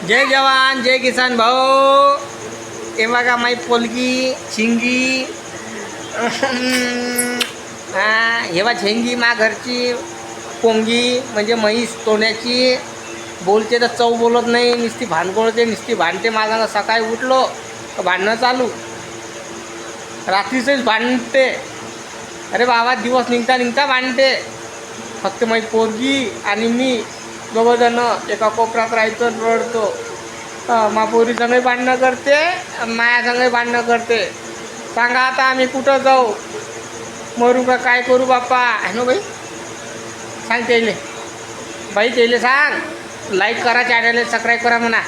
जय जवान जय किसान भाऊ. हे बघा माई पोलगी शिंगी. हा हे बा झेंगी मा घरची पोंगी म्हणजे म्हैस तोंड्याची बोलते तर चव बोलत नाही नुसती भांडकोळते नुसती भांडते माझा सकाळी उठलो तर भांडणं चालू. रात्रीचंच भांडते. अरे बाबा दिवस निघता निघता भांडते. फक्त माझी पोरगी आणि मी. दोघंजणं एका कोपऱ्यात राहायचो रडतो. अं, मा पोरी भांडणं करते माया संगही भांडणं करते. सांगा आता आम्ही कुठं जाऊ? मरू का काय करू बाप्पा? आहे ना बाई? सांग त्याले. बाई त्याले सांग. लाईक करा चॅनलला सबस्क्राईब करा म्हणा.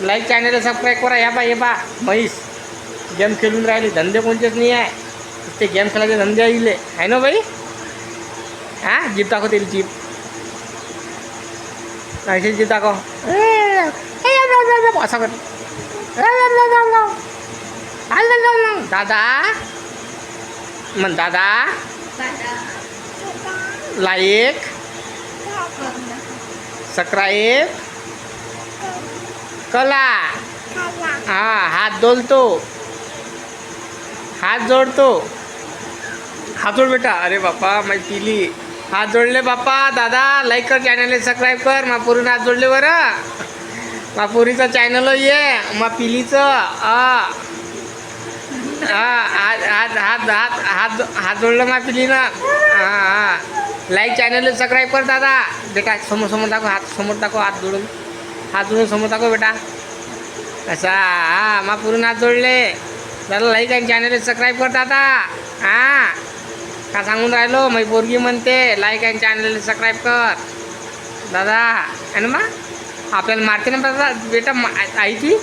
लाईक चॅनलला सबस्क्राईब करा या बा ये बा. म्हैस. गेम खेळून राहिले. धंदे कोणतेच नाही आहे. ते गेम खेळायचे धंदे येईल आहे ना बाई? हां? जीप दाखवते जीप. दाखव असं कर जाऊ. दादा म्हण दादा लाईक सबस्क्राईब कला हां हात डोलतो हात जोडतो हात जोड बेटा अरे बापा माझी पिली हात जोडले बाप्पा दादा लाईक कर चॅनल सबस्क्राईब कर. मा पोरीनं हात जोडले बरं. मा पुरीचं चॅनल ये मा पिलीचं. हा हात हात हात हात हात हात जोडलं मा पिलीनं. हां हां लाईक चॅनल सबस्क्राईब कर दादा. बेटा समोर समोर दाखव हात समोर दाखव हात जोडून. हात जोडून समोर दाखव बेटा. असा हा मा पुरून हात जोडले. त्याला लाईक आणि चॅनल सबस्क्राईब कर दादा. हां का सांगून राहिलो? मी पोरगी म्हणते लाईक आणि चॅनल सबस्क्राईब कर. दादा आणि ना मग आपल्याला मारते ना दादा? बेटा आई ती?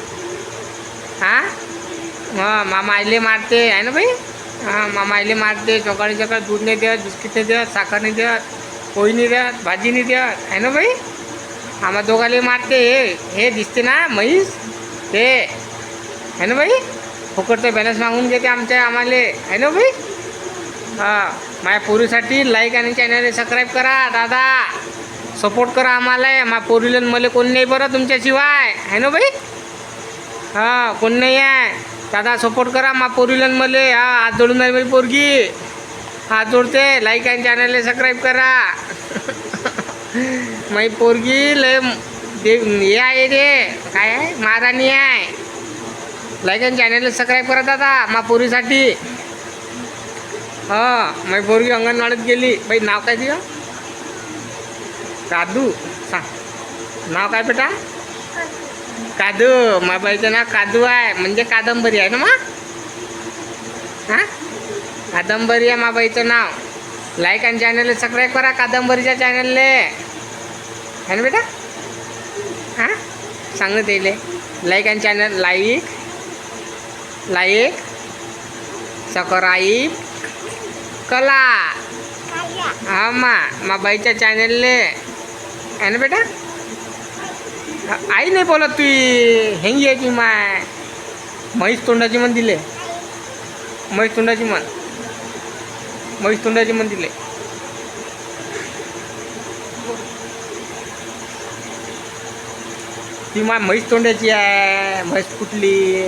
हां? हां मामा आईले मारते आहे ना बाई? हां मामा आईले मारते सकाळी सकाळी दूध नाही देत बिस्किट नाही देत साखर नाही देत पोळी नाही देत भाजी नाही देत आहे ना बाई? आम्हा दोघाले मारते हे हे दिसते ना म्हैस? ते आहे ना बाई? फुकटचं बॅलन्स मागून घेते आमच्या आम्हाला आहे ना बाई? हां माझ्या पोरीसाठी लाईक आणि चॅनल सबस्क्राईब करा दादा. सपोर्ट करा आम्हाला. माझ्या पोरीला मला कोण नाही बरं तुमच्याशिवाय. आहे ना बाई? हां कोण नाही आहे. दादा सपोर्ट करा मा पोरीला मला. हा हात जोडून नाही माझी पोरगी. हात जोडते. लाईक आणि चॅनलला सबस्क्राईब करा. माझी पोरगी लय हे आहे रे. काय आहे? महाराणी आहे. लाईक आणि चॅनलला सबस्क्राईब करा दादा. मा पोरीसाठी. हां माझी पोरगी अंगणवाडीत गेली. बाई नाव काय दिलं कादू. सांग नाव काय बेटा? कादू. माझ्या बाईचं नाव कादू आहे. म्हणजे कादंबरी आहे ना मग? हां? कादंबरी आहे मा बाईचं नाव. लाईक आणि चॅनलला सबस्क्राईब करा कादंबरीच्या चॅनलले आहे ना बेटा? हां? सांगत ना त्याले. लाईक आणि चॅनल लाईक लाईक सबस्क्राईब कला. हा मा मा बाईच्या चॅनलले आहे ना बेटा? आई नाही बोलत तू हेंगी आहे ती माय? म्हैस तोंडाची मन दिले. म्हैस तोंडाची मन. म्हैस तोंडाची मन दिले. ती माय म्हैस तोंडाची आहे. म्हैस कुठली?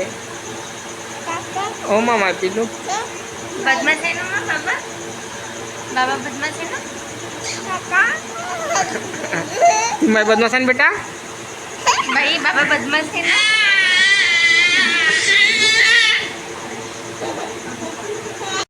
ओ मा माय पिलू बदमाश आहे ना मग बाबा? बाबा बदमाश आहे ना ती माय बदमाश आहे ना बेटा? बाई बाबा बदमाश आहे ना